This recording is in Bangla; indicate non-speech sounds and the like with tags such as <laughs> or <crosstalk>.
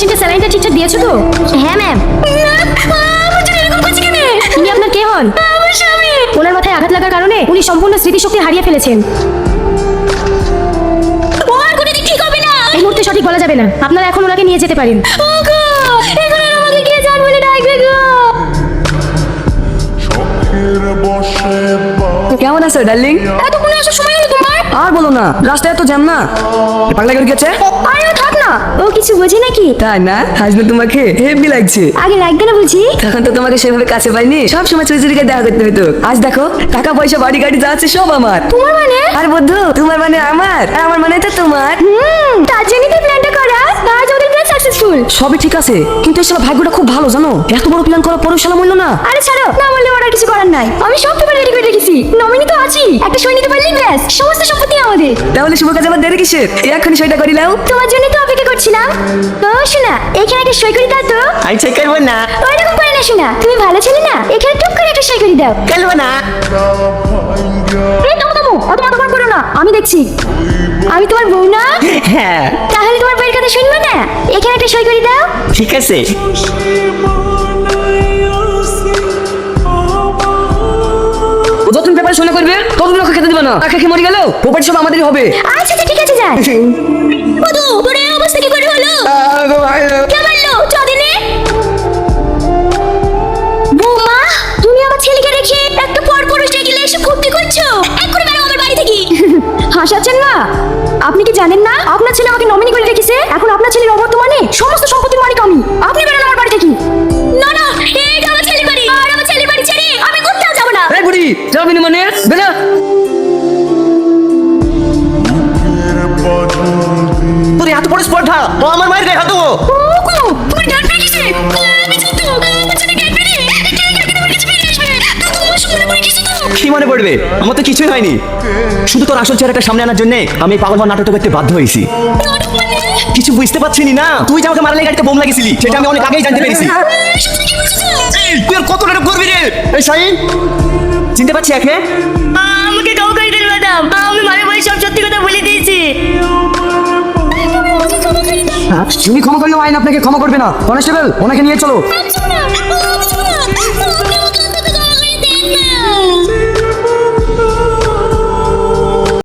ঠিকঠাক দিয়েছ তো? হ্যাঁ ম্যাম উনি আপনার কে হন? ওনার মাথায় আঘাত লাগার কারণে উনি সম্পূর্ণ স্মৃতিশক্তি হারিয়ে ফেলেছেন। এই মুহূর্তে সঠিক বলা যাবে না। আপনারা এখন ওনাকে নিয়ে যেতে পারেন। কেমন আছো ডার্লিং? এতক্ষণে আসার সময় হলো তোমার? আর বলো না রাস্তায় এত জ্যাম না? পাগলা করে গেছে ও না কিছু বোঝে নাকি? তাই না? হাসবে তোমাকে হেভি লাগছে। আগে লাগবে না বুঝি? তখন তো তোমাকে সেভাবে কাছে পাইনি। সব সময় চুরি চুরিকে দেখা করতে হতো আজ দেখো টাকা পয়সা বাড়ি গাড়ি যা আছে সব আমার। তোমার মানে? আর বন্ধু তোমার মানে আমার। আর আমার মানে তো তোমার। হুম তার জন্যই তো প্ল্যানটা করা আজ ওদের সবই ঠিক আছে কিন্তু এই শালা ভাগ্যটা খুব ভালো জানো? এত বড় প্ল্যান করার পরেও শালা মূল্য না। আরে ছাড়ো না ওর কিছু করার নাই। আমি সব পেপার রেডি করে রেখেছি। নমিনি তো আছি। একটা সই নিতে পারলেই ব্যাস। সমস্ত সম্পত্তি আমাদের। তাহলে শুভ কাজ আমার দেরি কিসের? এখন সেটা করি নাও। তোমার জন্য তো অপেক্ষা করছিলাম। ও শোনা এখানে একটা সই করে দাও তো। আমি চেক করব না। ওইরকম করে না শোনা। তুমি ভালো ছেলে না? এখানে টুক করে একটা সই করে দাও। করব না। এই মাথা করো না। আমি দেখছি। আমি তোমার বউ না? হ্যাঁ। তাহলে তোমার বউয়ের কথা শুনব না? এখানে একটা সই করে দাও। ঠিক আছে। যতদিন পেপার শুনে করবে ততদিন ওকে খেতে দিবে না। খেয়ে মরে গেল প্রপার্টি সব আমাদেরই হবে। আচ্ছা আচ্ছা ঠিক আছে যান <laughs> বধু তোর এই অবস্থা কি করে হলো? কে মারলো? চদিনে? বৌমা তুমি আমার ছেলেকে রেখে একটা পর পুরুষ গেলে এসে ফুর্তি করছ? এক্ষুনি বেরো আমার বাড়ি থেকে। <laughs> হাসাচ্ছেন না আপনি কি জানেন না? আপনার ছেলে আমাকে নমিনি করে রেখেছে। এখন আপনার ছেলের অবর্তমানে সমস্ত সম্পত্তির মালিক আমি। আপনি বেরোন আমার বাড়ি থেকে না না এটা আমার ছেলের বাড়ি। আর আমার ছেলের বাড়ি ছেড়ে আমি কোথাও যাব না। এই বুড়ি যাবি না মানে বেলা বাজল তোর এত বড় স্পর্ধা ও আমার মায়ের গায়ে হাত দেবো। তোমার গান পেয়ে গেছে আমি যত কি পড়বে আমার তো কিছুই হয়নি। শুধু তোর আসল চেহারাটা সামনে আনার জন্য আমি পাগল হওয়ার নাটকটা করতে বাধ্য হয়েছি। কিছু বুঝতে পারছিনি না? তুই যে আমাকে মারালে গাড়িতে বোম লাগিয়েছিলি সেটা আমি অনেক আগেই জানতে পেরেছি। তুই আর কত নাটক করবি রে? এই শাহিন চিনতে পারছি একে আমাকে কাউ করে দিল ম্যাডাম। আমি মানে মানে সব সত্যি কথা বলে দিয়েছি। তুমি ক্ষমা করলেও আইন আপনাকে ক্ষমা করবে না। কনস্টেবল ওনাকে নিয়ে চলো।